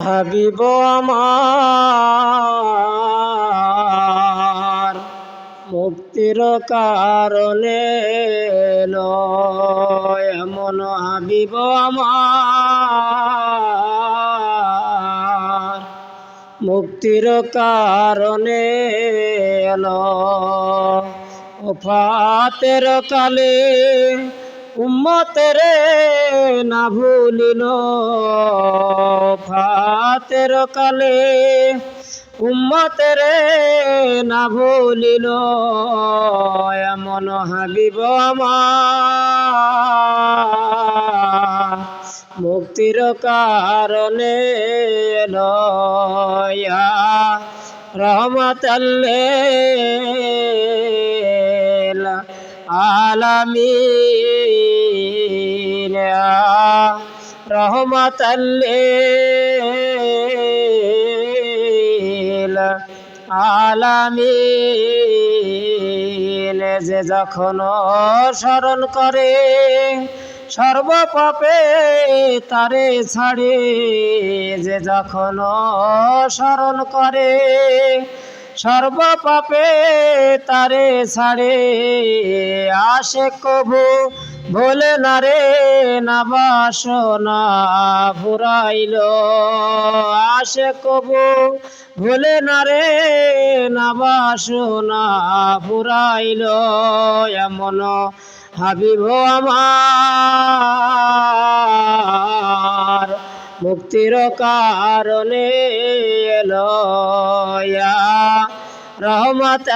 হাবিব আমার মুক্তির কারণে এমন হাবিব আমার মুক্তির কারণে এলো ওফাতের কালে উম্মতের না ভুলিল ফাতের কালে। উম্মতের না ভুলিল এমন হাবিব আমার। মুক্তির কারণে লয়া রহমতাল্লেল আলামিন রহমতাল্লেল আলামিন, যে যখন স্মরণ করে, সর্বপাপে তারে ছাড়ে, যে যখন স্মরণ করে, সর্বপাপে তারে ছাড়ে আসে কবু ভোলে না রে, না বাসনা ফুরাইল। আসে কবু ভোলে না রে, না বাসনা ফুরাইল। এমন হাবিব আমার মুক্তির কারণে এলো। রহমত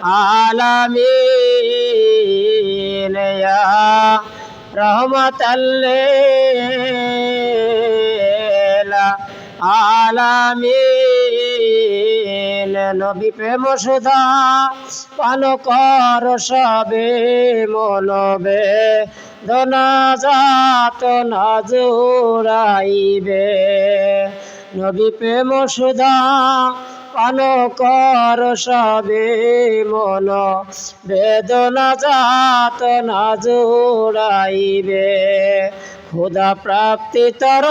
আলামিন রহমত আলামিন। নবী প্রেম সুধা পান কর সবে মনবে দনা যাত না জোড়াইবে। নবী প্রেম সুধা, পান কর সবে মন। বেদনা যাত না জোড়াইবে। খুদা প্রাপ্তি তর,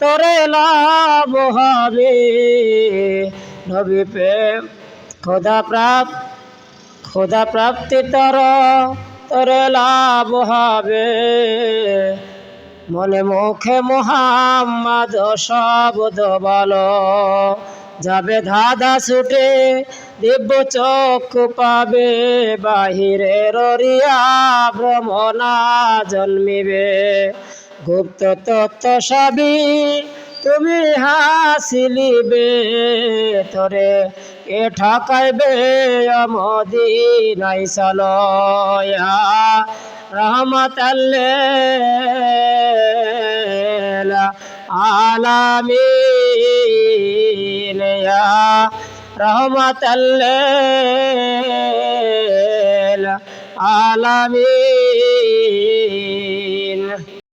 তরে লাভ হবে। নবী প্রেম খোদা প্রাপ খোদা প্রাপ্তি তর, তরে লাভ হবে। মনে মুখে মোহাম্মদ শব্দ বলো। যাবে ধাঁধা ছুটে দিব্য চক্ষু পাবে বাহিরে ররিয়া ভ্রমণা জন্মিবে। গুপ্ত তত্ত্ব সবই তুমি হাসিলিবে, তোরে কে ঠকাইবে মদিনাই চলয়া রহমত আলামিন রহমত আলামিন।